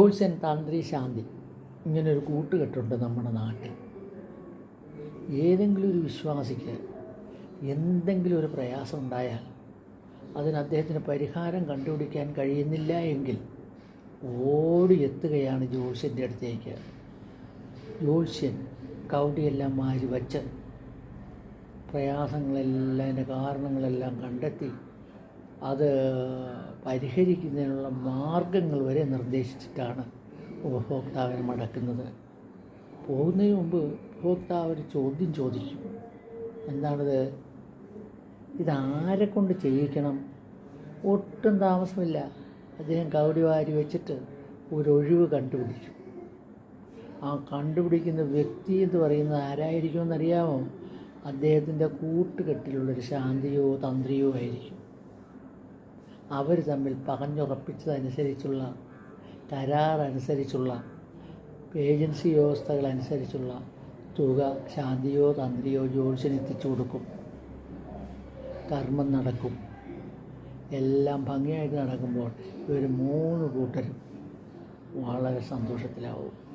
ജ്യോത്സ്യൻ തന്ത്രി ശാന്തി ഇങ്ങനൊരു കൂട്ടുകെട്ടുണ്ട് നമ്മുടെ നാട്ടിൽ. ഏതെങ്കിലും ഒരു വിശ്വാസിക്ക് എന്തെങ്കിലും ഒരു പ്രയാസം ഉണ്ടായാൽ അതിന് അദ്ദേഹത്തിന് പരിഹാരം കണ്ടുപിടിക്കാൻ കഴിയുന്നില്ല എങ്കിൽ ഓടി എത്തുകയാണ് ജോത്സ്യന്റെ അടുത്തേക്ക്. ജോത്സ്യൻ കൗടിയെല്ലാം മാരി വച്ച് പ്രയാസങ്ങളെല്ലാം അതിന്റെ കാരണങ്ങളെല്ലാം കണ്ടെത്തി അത് പരിഹരിക്കുന്നതിനുള്ള മാർഗങ്ങൾ വരെ നിർദ്ദേശിച്ചിട്ടാണ് ഉപഭോക്താവിനെ മടക്കുന്നത്. പോകുന്നതിന് മുമ്പ് ഉപഭോക്താവ് ഒരു ചോദ്യം ചോദിക്കും. എന്താണിത്? ഇതാരെ കൊണ്ട് ചെയ്യിക്കണം? ഒട്ടും താമസമില്ല. അദ്ദേഹം കവടി വാരി വെച്ചിട്ട് ഒരൊഴിവ് കണ്ടുപിടിക്കും. ആ കണ്ടുപിടിക്കുന്ന വ്യക്തി എന്ന് പറയുന്നത് ആരായിരിക്കുമെന്നറിയാമോ? അദ്ദേഹത്തിന്റെ കൂട്ടുകെട്ടിലുള്ളൊരു ശാന്തിയോ തന്ത്രിയോ ആയിരിക്കും. അവർ തമ്മിൽ പകഞ്ഞുറപ്പിച്ചതനുസരിച്ചുള്ള കരാറനുസരിച്ചുള്ള ഏജൻസി വ്യവസ്ഥകളനുസരിച്ചുള്ള തുക ശാന്തിയോ തന്ത്രിയോ ജ്യോത്സ്യന് എത്തിച്ചു കൊടുക്കും. കർമ്മം നടക്കും. എല്ലാം ഭംഗിയായിട്ട് നടക്കുമ്പോൾ ഇവർ മൂന്ന് കൂട്ടരും വളരെ സന്തോഷത്തിലാവും.